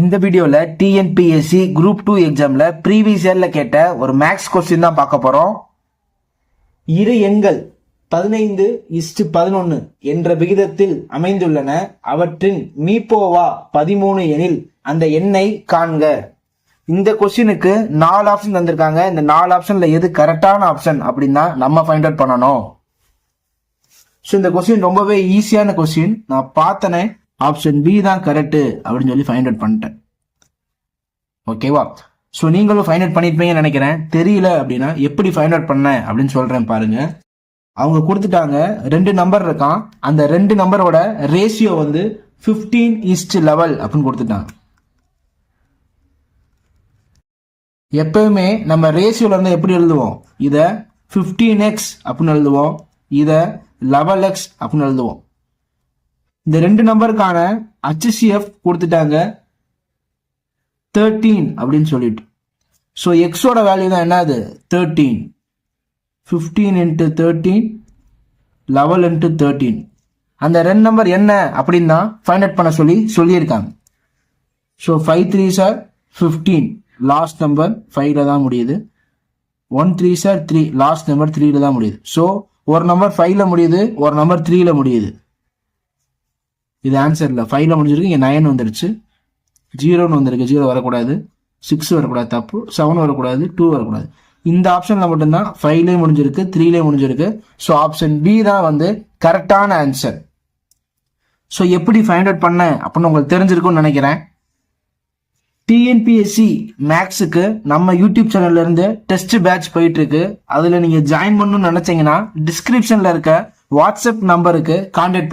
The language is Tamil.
இந்த வீடியோவில் டிஎன்பிஎஸ்சி குரூப் டூ எக்ஸாமில் ப்ரீவியஸ் இயரில் கேட்ட ஒரு மேக்ஸ் கொஸ்டின் தான் பார்க்க போகிறோம் இரு எண்கள் பதினைந்து இஸ்டு பதினொன்று என்ற விகிதத்தில் அமைந்துள்ளன. அவற்றின் மீப்போவா பதிமூணு எனில் அந்த எண்ணை காண்க. இந்த கொஸ்டினுக்கு நாலு ஆப்ஷன் தந்திருக்காங்க. இந்த நாலு ஆப்ஷனில் எது கரெக்டான ஆப்ஷன் அப்படின்னா நம்ம ஃபைண்ட் அவுட் பண்ணணும். ஸோ இந்த கொஸ்டின் ரொம்பவே ஈஸியான கொஸ்டின் நான் பார்த்தனே. ஆப்ஷன் பி தான் கரெக்ட் அப்படின்னு சொல்லி ஃபைண்ட் அவுட் பண்ணிட்டேன். ஓகேவா ஸோ நீங்களும் ஃபைண்ட் அவுட் பண்ணியிருப்பீங்கன்னு நினைக்கிறேன். தெரியல அப்படின்னா எப்படி ஃபைண்ட் அவுட் பண்ணேன் அப்படின்னு சொல்கிறேன் பாருங்க. அவங்க கொடுத்துட்டாங்க. ரெண்டு நம்பர் இருக்கான். அந்த ரெண்டு நம்பரோட ரேஷியோ வந்து ஃபிஃப்டீன் ஈஸ்ட் லெவல் அப்படின்னு கொடுத்துட்டாங்க. எப்பவுமே நம்ம ரேஷியோவில் இருந்தால் எப்படி எழுதுவோம்? இதை 15x எக்ஸ் அப்படின்னு எழுதுவோம். இதை லெவல் எக்ஸ் அப்படின்னு எழுதுவோம். இந்த ரெண்டு நம்பருக்கான HCF கொடுத்துட்டாங்க. தேர்ட்டீன் அப்படின்னு சொல்லிட்டு. ஸோ எக்ஸோட வேல்யூ தான் என்னது? Thirteen fifteen into thirteen level into thirteen அந்த ரெண்டு நம்பர் என்ன அப்படின்னு தான் ஃபைண்ட் அவுட் பண்ண சொல்லி சொல்லியிருக்காங்க. So five three sir fifteen last number ஃபைவ்ல தான் முடியுது. One three sir three last number த்ரீல தான் முடியுது. ஸோ ஒரு நம்பர் ஃபைவ்ல முடியுது ஒரு நம்பர் த்ரீல முடியுது. இது ஆன்சரில் ஃபைவ்ல முடிஞ்சிருக்கு இங்கே நைன் வந்துருச்சு. ஜீரோன்னு வந்திருக்கு. ஜீரோ வரக்கூடாது. சிக்ஸ் வரக்கூடாது. தப்பு. செவன் வரக்கூடாது. டூ வரக்கூடாது. இந்த ஆப்ஷனில் மட்டும்தான் ஃபைவ்லேயும் முடிஞ்சிருக்கு த்ரீலேயும் முடிஞ்சிருக்கு. ஸோ ஆப்ஷன் பி தான் வந்து கரெக்டான ஆன்சர் ஸோ எப்படி ஃபைண்ட் அவுட் பண்ண அப்படின்னு உங்களுக்கு தெரிஞ்சிருக்கும்னு நினைக்கிறேன். டிஎன்பிஎஸ்சி மேக்ஸுக்கு நம்ம யூடியூப் சேனல்லேருந்து டெஸ்ட் பேட்ச் போயிட்டுருக்கு. அதில் நீங்கள் ஜாயின் பண்ணணும்னு நினச்சிங்கன்னா டிஸ்கிரிப்ஷனில் இருக்க வாட்ஸ்அப் நம்பருக்கு contact